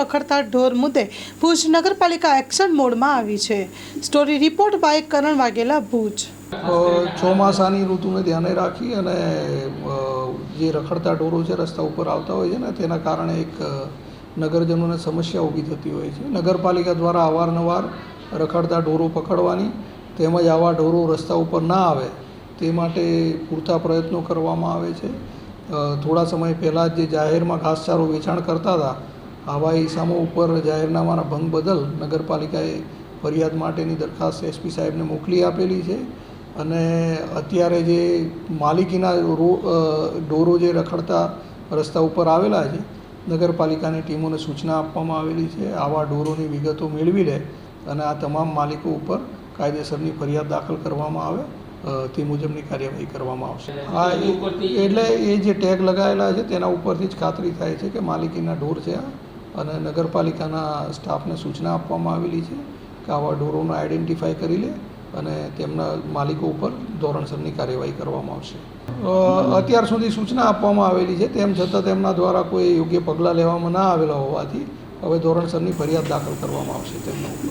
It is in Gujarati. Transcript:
રખડતા ઢોર મુદ્દે ભુજ નગરપાલિકા એક્શન મોડમાં આવી છે. Story report by Karan Vaghela Bhuj. ચોમાસાની ઋતુને ધ્યાને રાખી અને જે રખડતા ઢોરો છે રસ્તા ઉપર આવતા હોય છે ને, તેના કારણે એક નગરજનોને સમસ્યા ઊભી થતી હોય છે. નગરપાલિકા દ્વારા અવારનવાર રખડતા ઢોરો પકડવાની તેમજ આવા ઢોરો રસ્તા ઉપર ના આવે તે માટે પૂરતા પ્રયત્નો કરવામાં આવે છે. થોડા સમય પહેલાં જે જાહેરમાં ઘાસચારો વેચાણ કરતા હતા આવા ઇસમો ઉપર જાહેરનામાના ભંગ બદલ નગરપાલિકાએ ફરિયાદ માટેની દરખાસ્ત એસપી સાહેબને મોકલી આપેલી છે. અને અત્યારે જે માલિકીના રો ડોરો જે રખડતા રસ્તા ઉપર આવેલા છે નગરપાલિકાની ટીમોને સૂચના આપવામાં આવેલી છે. આવા ડોરોની વિગતો મેળવી લે અને આ તમામ માલિકો ઉપર કાયદેસરની ફરિયાદ દાખલ કરવામાં આવે તે મુજબની કાર્યવાહી કરવામાં આવશે. હા એટલે એ જે ટેગ લગાવેલા છે તેના ઉપરથી જ ખાતરી થાય છે કે માલિકીના ઢોર છે આ. અને નગરપાલિકાના સ્ટાફને સૂચના આપવામાં આવેલી છે કે આવા ઢોરોને આઇડેન્ટિફાય કરી લે અને તેમના માલિકો ઉપર ધોરણસરની કાર્યવાહી કરવામાં આવશે. અત્યાર સુધી સૂચના આપવામાં આવેલી છે તેમ છતાં તેમના દ્વારા કોઈ યોગ્ય પગલાં લેવામાં ના આવેલા હોવાથી હવે ધોરણસરની ફરિયાદ દાખલ કરવામાં આવશે તેમના ઉપર.